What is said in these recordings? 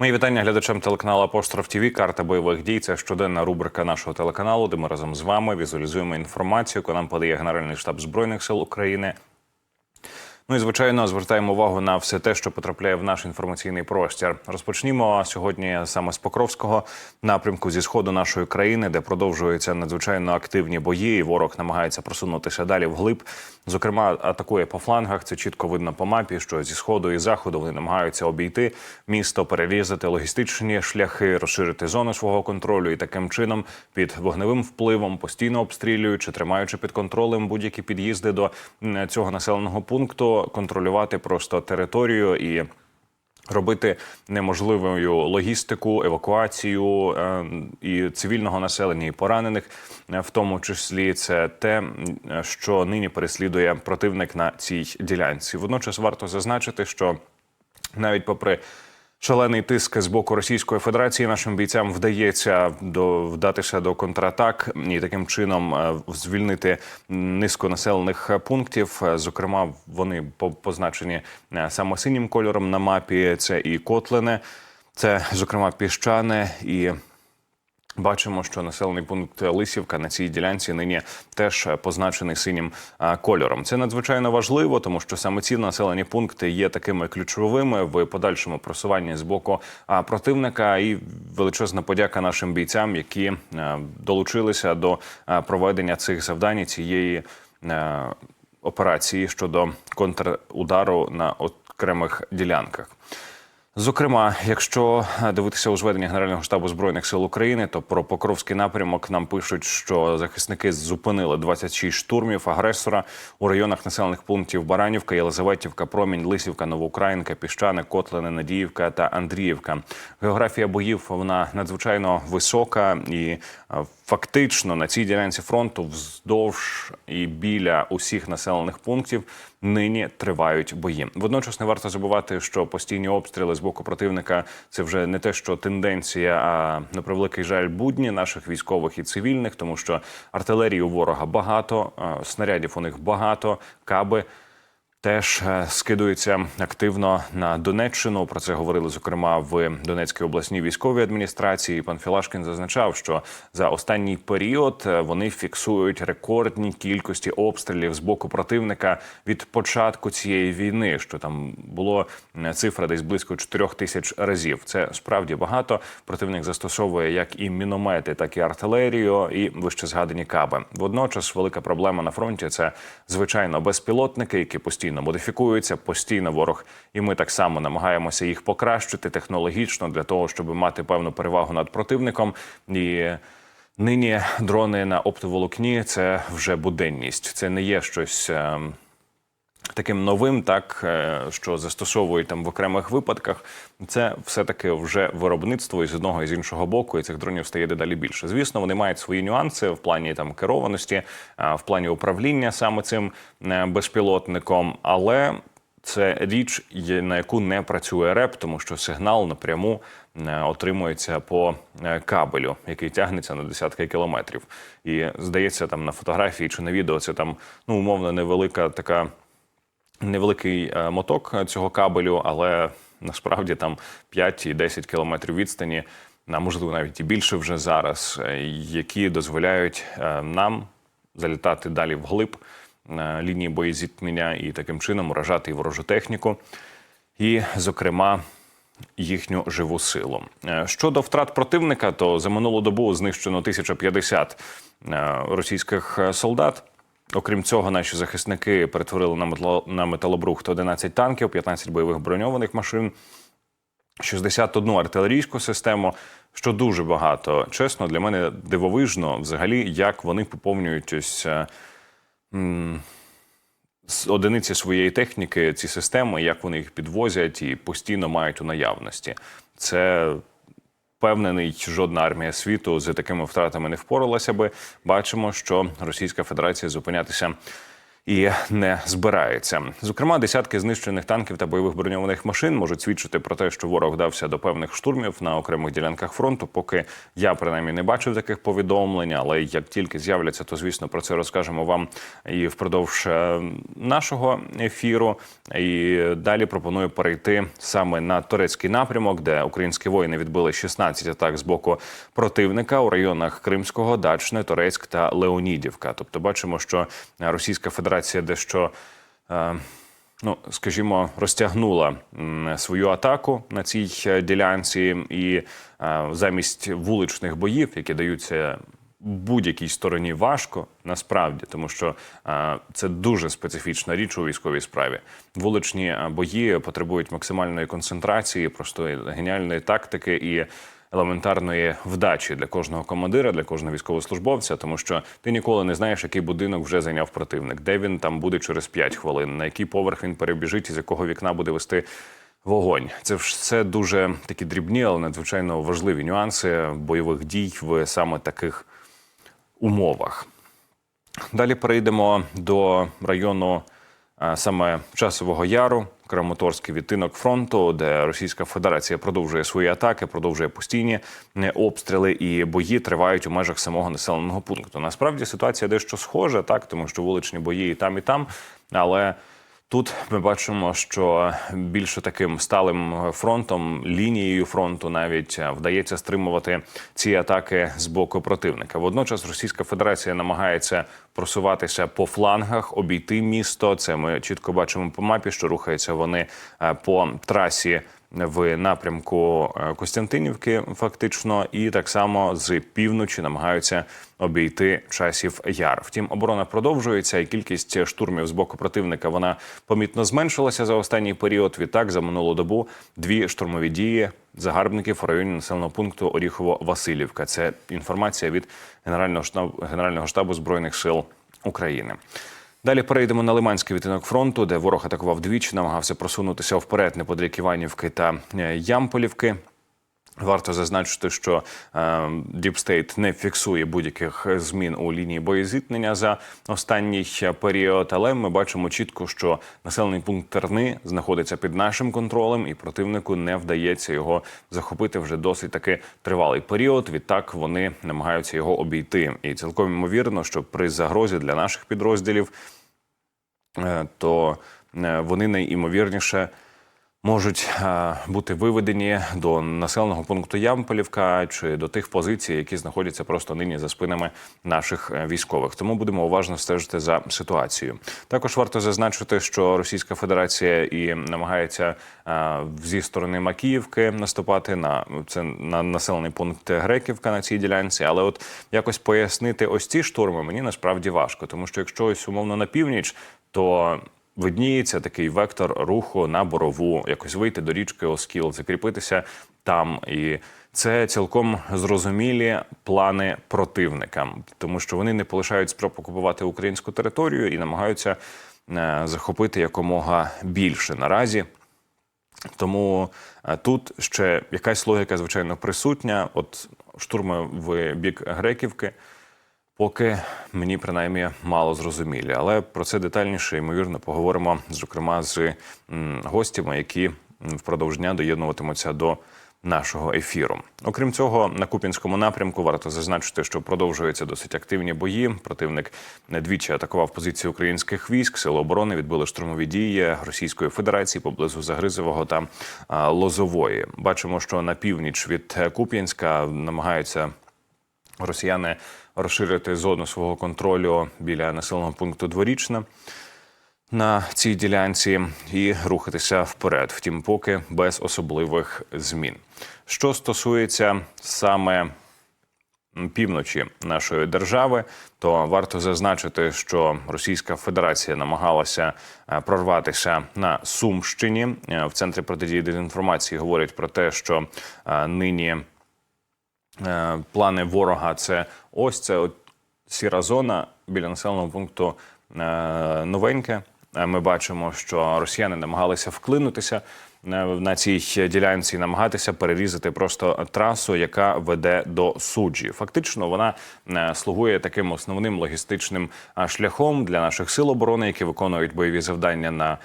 Мої вітання глядачам телеканалу Апостроф ТВ. Карта бойових дій. Це щоденна рубрика нашого телеканалу, де ми разом з вами візуалізуємо інформацію, яку нам подає Генеральний штаб збройних сил України. Ну і звичайно звертаємо увагу на все те, що потрапляє в наш інформаційний простір. Розпочнімо сьогодні саме з Покровського напрямку зі сходу нашої країни, де продовжуються надзвичайно активні бої. і Ворог намагається просунутися далі вглиб. Зокрема, атакує по флангах. Це чітко видно по мапі, що зі сходу і заходу вони намагаються обійти місто, перерізати логістичні шляхи, розширити зону свого контролю і таким чином під вогневим впливом, постійно обстрілюючи, тримаючи під контролем будь-які під'їзди до цього населеного пункту, контролювати просто територію і. Робити неможливою логістику, евакуацію е, і цивільного населення, і поранених, е, в тому числі це те, що нині переслідує противник на цій ділянці. Водночас варто зазначити, що навіть попри шалений тиск з боку Російської Федерації, нашим бійцям вдається до вдатися до контратак і таким чином е, звільнити низку населених пунктів. Е, Зокрема, вони по- позначені е, саме синім кольором на мапі. Це і Котлине, це зокрема піщане і. Бачимо, що населений пункт Лисівка на цій ділянці нині теж позначений синім кольором. Це надзвичайно важливо, тому що саме ці населені пункти є такими ключовими в подальшому просуванні з боку противника. І величезна подяка нашим бійцям, які долучилися до проведення цих завдань цієї операції щодо контрудару на окремих ділянках. Зокрема, якщо е, дивитися у зведення Генерального штабу збройних сил України, то про Покровський напрямок нам пишуть, що захисники зупинили 26 штурмів агресора у районах населених пунктів Баранівка, Єлизаветівка, Промінь, Лисівка, Новоукраїнка, Піщани, Котлини, Надіївка та Андріївка. Географія боїв вона надзвичайно висока і е, фактично на цій ділянці фронту вздовж і біля усіх населених пунктів нині тривають бої. Водночас не варто забувати, що постійні обстріли з боку противника це вже не те, що тенденція, а на превеликий жаль будні наших військових і цивільних, тому що артилерії у ворога багато, снарядів у них багато, каби. Теж е, скидується активно на Донеччину. Про це говорили зокрема в Донецькій обласній військовій адміністрації. Пан Філашкін зазначав, що за останній період е, вони фіксують рекордні кількості обстрілів з боку противника від початку цієї війни. Що там було цифра десь близько 4 тисяч разів. Це справді багато. Противник застосовує як і міномети, так і артилерію, і вище згадані каби. Водночас велика проблема на фронті це звичайно безпілотники, які постійно модифікуються, постійно ворог, і ми так само намагаємося їх покращити технологічно для того, щоб мати певну перевагу над противником. І нині дрони на оптоволокні це вже буденність. Це не є щось. Таким новим, так е, що застосовують там в окремих випадках, це все таки вже виробництво і з одного і з іншого боку, і цих дронів стає дедалі більше. Звісно, вони мають свої нюанси в плані там керованості, в плані управління саме цим е, безпілотником, але це річ, на яку не працює РЕП, тому що сигнал напряму е, отримується по е, кабелю, який тягнеться на десятки кілометрів. І здається, там на фотографії чи на відео це там ну умовно невелика така невеликий е, моток цього кабелю, але насправді там 5 і 10 кілометрів відстані, а можливо навіть і більше вже зараз, е, які дозволяють е, нам залітати далі вглиб лінії боєзіткнення і таким чином уражати і ворожу техніку, і, зокрема, їхню живу силу. Щодо втрат противника, то за минулу добу знищено 1050 е, російських солдат. Окрім цього, наші захисники перетворили на метало- на металобрухт 11 танків, 15 бойових броньованих машин, 61 артилерійську систему, що дуже багато. Чесно, для мене дивовижно взагалі, як вони поповнюють ось е, з одиниці своєї техніки, ці системи, як вони їх підвозять і постійно мають у наявності. Це впевнений, жодна армія світу з такими втратами не впоралася би. Бачимо, що Російська Федерація зупинятися і не збирається. Зокрема, десятки знищених танків та бойових броньованих машин можуть свідчити про те, що ворог вдався до певних штурмів на окремих ділянках фронту. Поки я принаймні не бачив таких повідомлень, але як тільки з'являться, то звісно про це розкажемо вам і впродовж е, нашого ефіру. І далі пропоную перейти саме на турецький напрямок, де українські воїни відбили 16 атак з боку противника у районах Кримського, Дачне, Торецьк та Леонідівка. Тобто, бачимо, що Російська Федерація дещо. е, Ну, скажімо, розтягнула свою атаку на цій е, ділянці, і е, замість вуличних боїв, які даються будь-якій стороні важко, насправді, тому що е, це дуже специфічна річ у військовій справі. Вуличні бої потребують максимальної концентрації, простої геніальної тактики і елементарної вдачі для кожного командира, для кожного військовослужбовця, тому що ти ніколи не знаєш, який будинок вже зайняв противник, де він там буде через 5 хвилин, на який поверх він перебіжить, і з якого вікна буде вести. Вогонь це все дуже такі дрібні, але надзвичайно важливі нюанси бойових дій в саме таких умовах. Далі перейдемо до району саме Часового Яру, Краматорський відтинок фронту, де Російська Федерація продовжує свої атаки, продовжує постійні е, обстріли і бої тривають у межах самого населеного пункту. Насправді ситуація дещо схожа, так тому що вуличні бої і там, і там, але. Тут ми бачимо, що більше таким сталим фронтом, лінією фронту навіть вдається стримувати ці атаки з боку противника. Водночас Російська Федерація намагається просуватися по флангах, обійти місто. Це ми чітко бачимо по мапі, що рухаються вони е, по трасі в напрямку е, Костянтинівки, фактично, і так само з півночі намагаються обійти часів яр. Втім, оборона продовжується, і кількість штурмів з боку противника вона помітно зменшилася за останній період. Відтак за минулу добу дві штурмові дії загарбників у районі населеного пункту Оріхово-Василівка. Це інформація від генерального штабу генерального штабу збройних сил України. Далі перейдемо на Лиманський відтинок фронту, де ворог атакував двічі, намагався просунутися вперед неподалік Іванівки та е, Ямполівки. Варто зазначити, що Діпстейт не фіксує будь-яких змін у лінії боєзіткнення за останній період. Але ми бачимо чітко, що населений пункт Терни знаходиться під нашим контролем, і противнику не вдається його захопити вже досить таки тривалий період. Відтак вони намагаються його обійти. І цілком ймовірно, що при загрозі для наших підрозділів, е, то е, вони найімовірніше можуть е, бути виведені до населеного пункту Ямполівка чи до тих позицій, які знаходяться просто нині за спинами наших е, військових. Тому будемо уважно стежити за ситуацією. Також варто зазначити, що Російська Федерація і намагається е, зі сторони Макіївки наступати на це на населений пункт Греківка на цій ділянці. Але от якось пояснити ось ці штурми мені насправді важко, тому що якщо ось умовно на північ, то видніється такий вектор руху на борову, якось вийти до річки Оскіл, закріпитися там. І це цілком зрозумілі плани противника, тому що вони не полишають спроб окупувати українську територію і намагаються е, захопити якомога більше наразі. Тому е, тут ще якась логіка, звичайно, присутня. От штурми в бік Греківки поки мені принаймні мало зрозумілі. Але про це детальніше ймовірно поговоримо, зокрема з гостями, які впродовж дня доєднуватимуться до нашого ефіру. Окрім цього, на Купінському напрямку варто зазначити, що продовжуються досить активні бої. Противник двічі атакував позиції українських військ. Сили оборони відбили штурмові дії Російської Федерації поблизу Загризового та Лозової. Бачимо, що на північ від Куп'янська намагаються росіяни розширити зону свого контролю біля населеного пункту Дворічна на цій ділянці і рухатися вперед. Втім, поки без особливих змін. Що стосується саме півночі нашої держави, то варто зазначити, що Російська Федерація намагалася е, прорватися на Сумщині. Е, В центрі протидії дезінформації говорять про те, що е, нині плани ворога це ось це от сіра зона біля населеного пункту е, новеньке. Е, Ми бачимо, що росіяни намагалися вклинутися е, на цій ділянці, намагатися перерізати просто трасу, яка веде до суджі. Фактично, вона е, слугує таким основним логістичним е, шляхом для наших сил оборони, які виконують бойові завдання на е,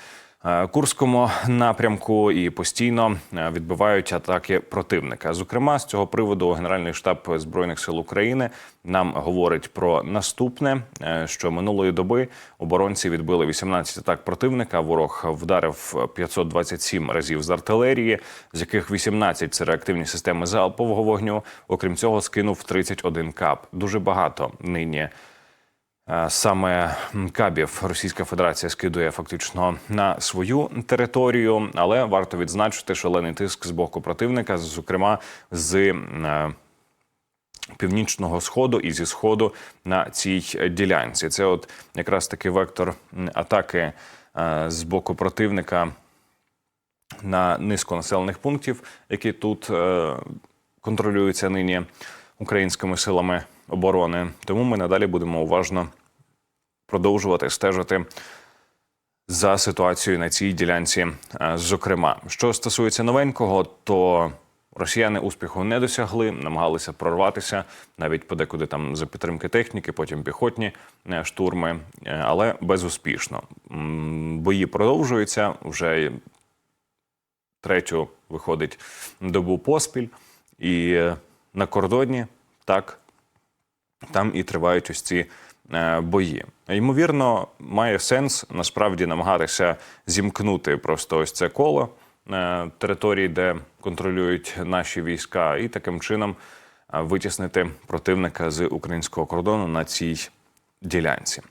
Курському напрямку і постійно е, відбивають атаки противника. Зокрема, з цього приводу Генеральний штаб збройних сил України нам говорить про наступне: е, що минулої доби оборонці відбили 18 атак противника. Ворог вдарив 527 разів з артилерії, з яких 18 – це реактивні системи залпового вогню. Окрім цього, скинув 31 кап. Дуже багато нині. Е, Саме кабів Російська Федерація скидує фактично на свою територію, але варто відзначити шалений тиск з боку противника, зокрема з е, північного сходу і зі сходу на цій ділянці. Це от якраз таки вектор атаки е, з боку противника на низку населених пунктів, які тут контролюються нині українськими силами оборони. Тому ми надалі будемо уважно продовжувати стежити за ситуацією на цій ділянці. Е, Зокрема, що стосується новенького, то росіяни успіху не досягли, намагалися прорватися навіть подекуди там за підтримки техніки, потім піхотні е, штурми, е, але безуспішно. Бої продовжуються вже третю виходить добу поспіль, і на кордоні так там і тривають ось ці е, бої. Ймовірно, має сенс насправді намагатися зімкнути просто ось це коло е, території, де контролюють наші війська, і таким чином е, витіснити противника з українського кордону на цій ділянці.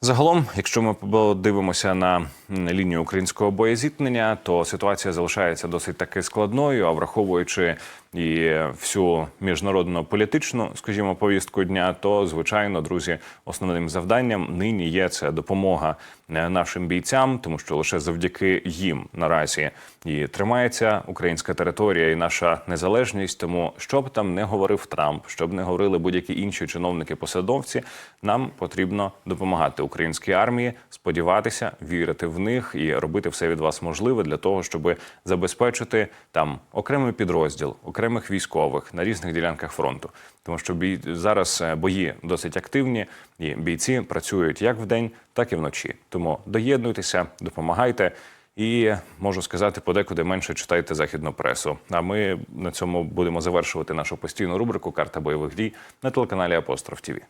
Загалом, якщо ми подивимося на лінію українського боєзіткнення, то ситуація залишається досить таки складною. А враховуючи і всю міжнародну політичну, скажімо, повістку дня, то звичайно, друзі, основним завданням нині є це допомога е, нашим бійцям, тому що лише завдяки їм наразі і тримається українська територія і наша незалежність. Тому що б там не говорив Трамп, що б не говорили будь-які інші чиновники-посадовці, нам потрібно допомагати українській армії, сподіватися, вірити в них і робити все від вас можливе для того, щоб забезпечити там окремий підрозділ, окремих військових на різних ділянках фронту. Тому що бій зараз е, бої досить активні, і бійці працюють як вдень, так і вночі. Тому доєднуйтеся, допомагайте. І можу сказати, подекуди менше читайте західну пресу. А ми на цьому будемо завершувати нашу постійну рубрику Карта бойових дій на телеканалі Апостроф ТІВІ.